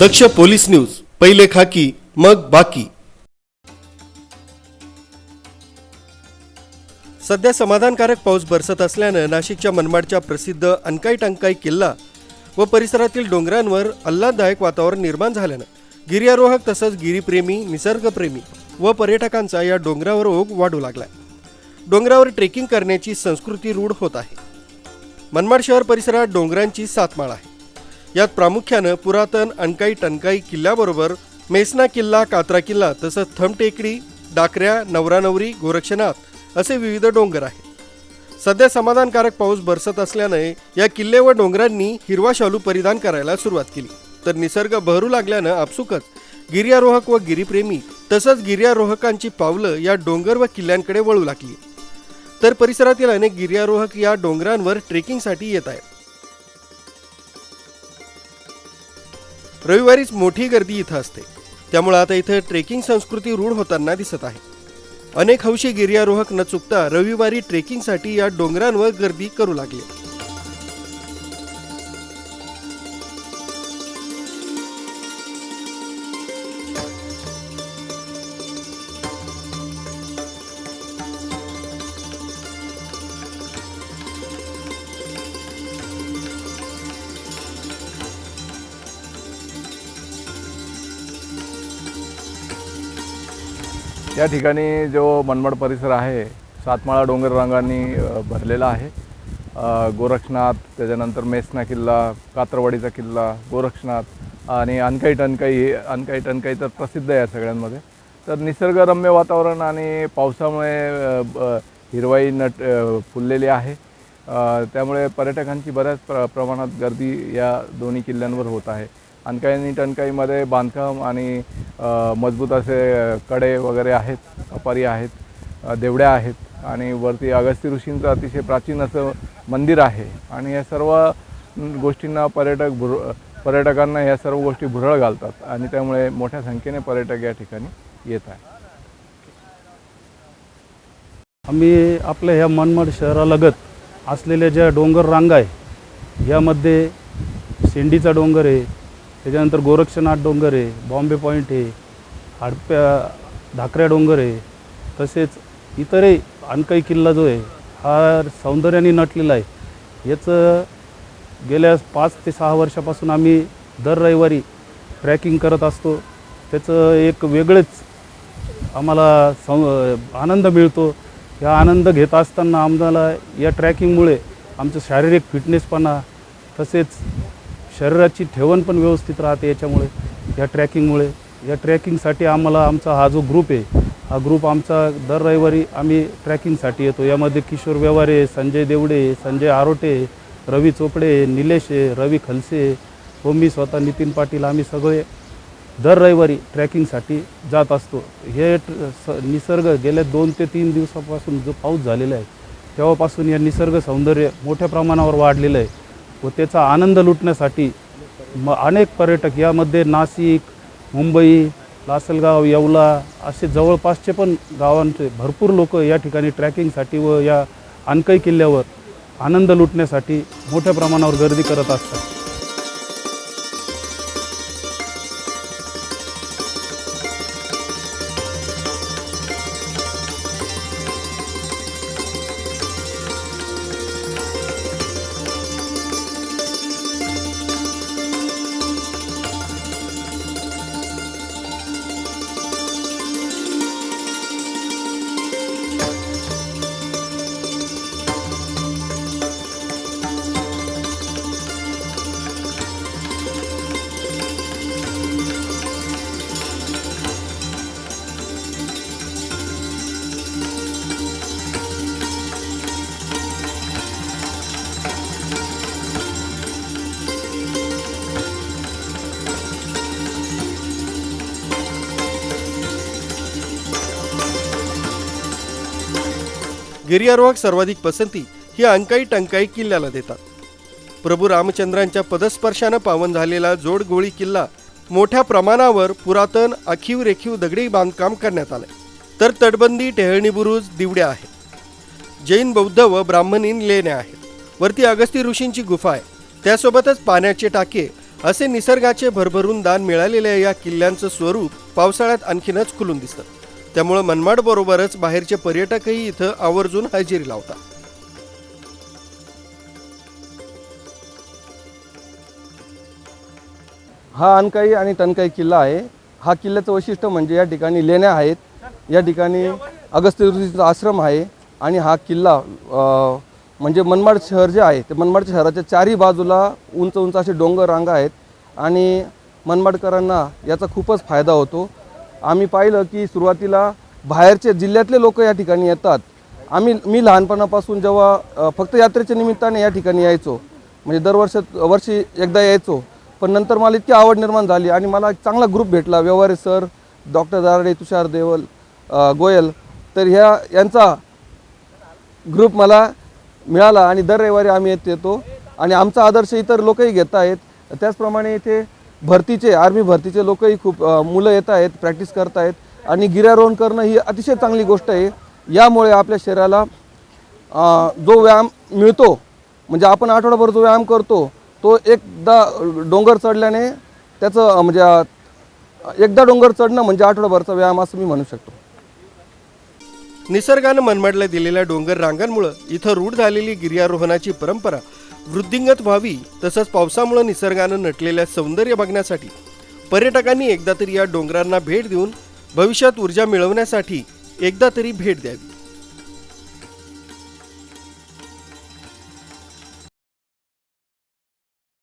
दक्ष police news पहिले खाकी मग बाकी. सध्या समाधानकारक पाऊस बरसत असल्यानं नाशिकच्या मनमाडच्या प्रसिद्ध अनकाई टंकाई किल्ला व परिसरातील डोंगरांवर आल्हाददायक वातावरण निर्माण झाल्यानं गिर्यारोहक तसंच गिरीप्रेमी निसर्गप्रेमी व पर्यटकांचा या डोंगरावर ओघ वाढू लागलाय. डोंगरावर ट्रेकिंग करण्याची संस्कृती रूढ होत आहे. मनमाड शहर परिसरात डोंगरांची सातमाळ आहे. यात प्रामुख्यानं पुरातन अणकाई टणकाई किल्ल्याबरोबर मेसना किल्ला कात्रा किल्ला तसंच थमटेकडी डाकऱ्या नवरानवरी गोरक्षनाथ असे विविध डोंगर आहेत. सध्या समाधानकारक पाऊस बरसत असल्याने या किल्ले व डोंगरांनी हिरवा शालू परिधान करायला सुरुवात केली. तर निसर्ग बहरू लागल्यानं आपसुकच गिर्यारोहक व गिरीप्रेमी तसंच गिर्यारोहकांची पावलं या डोंगर व किल्ल्यांकडे वळू लागली. तर परिसरातील अनेक गिर्यारोहक या डोंगरांवर ट्रेकिंगसाठी येत आहेत. रविवारीच मोठी गर्दी इथं असते. त्यामुळे आता इथं ट्रेकिंग संस्कृती रूढ होताना दिसत आहे. अनेक हौशी गिर्यारोहक न चुकता रविवारी ट्रेकिंगसाठी या डोंगरांवर गर्दी करू लागले. या ठिकाणी जो मनमाड परिसर आहे सातमाळा डोंगर रांगांनी भरलेला आहे. गोरक्षनाथ त्याच्यानंतर मेसना किल्ला कात्रवाडीचा किल्ला गोरक्षनाथ आणि अनकाई टनकाई हे अनकाई टनकाई तर प्रसिद्ध आहे या सगळ्यांमध्ये. तर निसर्गरम्य वातावरण आणि पावसामुळे ब- हिरवाई नट फुललेली आहे. त्यामुळे पर्यटकांची बऱ्याच प्र प्रमाणात गर्दी या दोन्ही किल्ल्यांवर होत आहे. अनकाई आणि टणकाईमध्ये बांधकाम आणि मजबूत असे कडे वगैरे आहेत कपारी आहेत देवड्या आहेत आणि वरती अगस्ती ऋषींचं अतिशय प्राचीन असं मंदिर आहे आणि या सर्व गोष्टींना पर्यटक भुर पर्यटकांना या सर्व गोष्टी भुरळ घालतात आणि त्यामुळे मोठ्या संख्येने पर्यटक या ठिकाणी येत आहे आम्ही आपल्या ह्या मनमाड शहरालगत असलेल्या ज्या डोंगर रांगा आहे यामध्ये शेंडीचा डोंगर आहे त्याच्यानंतर गोरक्षनाथ डोंगर आहे बॉम्बे पॉईंट आहे हडप्या धाकऱ्या डोंगर आहे तसेच इतरही आणकाई किल्ला जो आहे हा सौंदर्याने नटलेला आहे. याचं गेल्या पाच ते सहा वर्षापासून आम्ही दर रविवारी ट्रॅकिंग करत असतो. त्याचं एक वेगळंच आम्हाला सं आनंद मिळतो. या आनंद घेत असताना आम्हाला या ट्रॅकिंगमुळे आमचं शारीरिक फिटनेसपणा तसेच शरीराची ठेवण पण व्यवस्थित राहते याच्यामुळे या ट्रॅकिंगमुळे. या ट्रॅकिंगसाठी आम्हाला आमचा हा जो ग्रुप आहे हा ग्रुप आमचा दर रविवारी आम्ही ट्रॅकिंगसाठी येतो. यामध्ये किशोर व्यवहारे संजय देवडे संजय आरोटे रवी चोपडे निलेश आहे, रवी खलसे व हो, मी स्वतः नितीन पाटील आम्ही सगळे दर रविवारी ट्रॅकिंगसाठी जात असतो. हे ट्र- स निसर्ग गेल्या दोन ते तीन दिवसापासून जो पाऊस झालेला आहे तेव्हापासून या निसर्ग सौंदर्य मोठ्या प्रमाणावर वाढलेलं आहे. व त्याचा आनंद लुटण्यासाठी म अनेक पर्यटक यामध्ये नाशिक मुंबई लासलगाव येवला असे जवळपासचे पण गावांचे भरपूर लोक या ठिकाणी ट्रॅकिंगसाठी व या अनकई किल्ल्यावर आनंद लुटण्यासाठी मोठ्या प्रमाणावर गर्दी करत असतात. गिर्यारोहक सर्वाधिक पसंती ही अंकाई टंकाई किल्ल्याला देतात. प्रभू रामचंद्रांच्या पदस्पर्शानं पावन झालेला जोडगोळी किल्ला मोठ्या प्रमाणावर पुरातन आखीव रेखीव दगडी बांधकाम करण्यात आलंय. तर तटबंदी टेहळणी बुरुज दिवड्या आहेत. जैन बौद्ध व ब्राह्मणीन लेण्या आहेत. वरती अगस्ती ऋषींची गुफा आहे. त्यासोबतच पाण्याचे टाके असे निसर्गाचे भरभरून दान मिळालेल्या या किल्ल्यांचं स्वरूप पावसाळ्यात आणखीनच खुलून दिसतं. त्यामुळं मनमाड बरोबरच बाहेरचे पर्यटकही इथं आवर्जून हजेरी लावतात. हा अनकाई आणि तनकाई किल्ला आहे. हा किल्ल्याचं वैशिष्ट्य म्हणजे या ठिकाणी लेण्या आहेत. या ठिकाणी अगस्त्य ऋषीचा आश्रम आहे आणि हा किल्ला म्हणजे मनमाड शहर जे आहे ते मनमाड शहराच्या चारही बाजूला उंच उंच असे डोंगर रांगा आहेत आणि मनमाडकरांना याचा खूपच फायदा होतो. आम्ही पाहिलं की सुरुवातीला बाहेरचे जिल्ह्यातले लोक या ठिकाणी येतात. आम्ही मी लहानपणापासून जेव्हा फक्त यात्रेच्या निमित्ताने या ठिकाणी यायचो म्हणजे दरवर्ष वर्षी एकदा यायचो पण नंतर मला इतकी आवड निर्माण झाली आणि मला एक चांगला ग्रुप भेटला व्यवहारे सर डॉक्टर दारडे तुषार देवल गोयल तर ह्या यांचा ग्रुप मला मिळाला आणि दर रविवारी आम्ही येत येतो. आणि आमचा आदर्श इतर लोकही घेत आहेत. त्याचप्रमाणे इथे भरतीचे आर्मी भरतीचे लोकही खूप मुलं येत आहेत प्रॅक्टिस करत आहेत आणि गिर्यारोहण करणं ही अतिशय चांगली गोष्ट आहे. यामुळे आपल्या शरीराला जो व्यायाम मिळतो म्हणजे आपण आठवडाभर जो व्यायाम करतो तो एकदा डोंगर चढल्याने त्याचं म्हणजे एकदा डोंगर चढणं म्हणजे आठवडाभरचा व्यायाम असं मी म्हणू शकतो. निसर्गानं मनमाडला दिलेल्या डोंगर रांगांमुळं इथं रूढ झालेली गिर्यारोहणाची परंपरा वृद्धिंगत व्हावी तसंच पावसामुळं निसर्गानं नटलेल्या सौंदर्य बघण्यासाठी पर्यटकांनी एकदा तरी या डोंगरांना भेट देऊन भविष्यात ऊर्जा मिळवण्यासाठी एकदा तरी भेट द्यावी.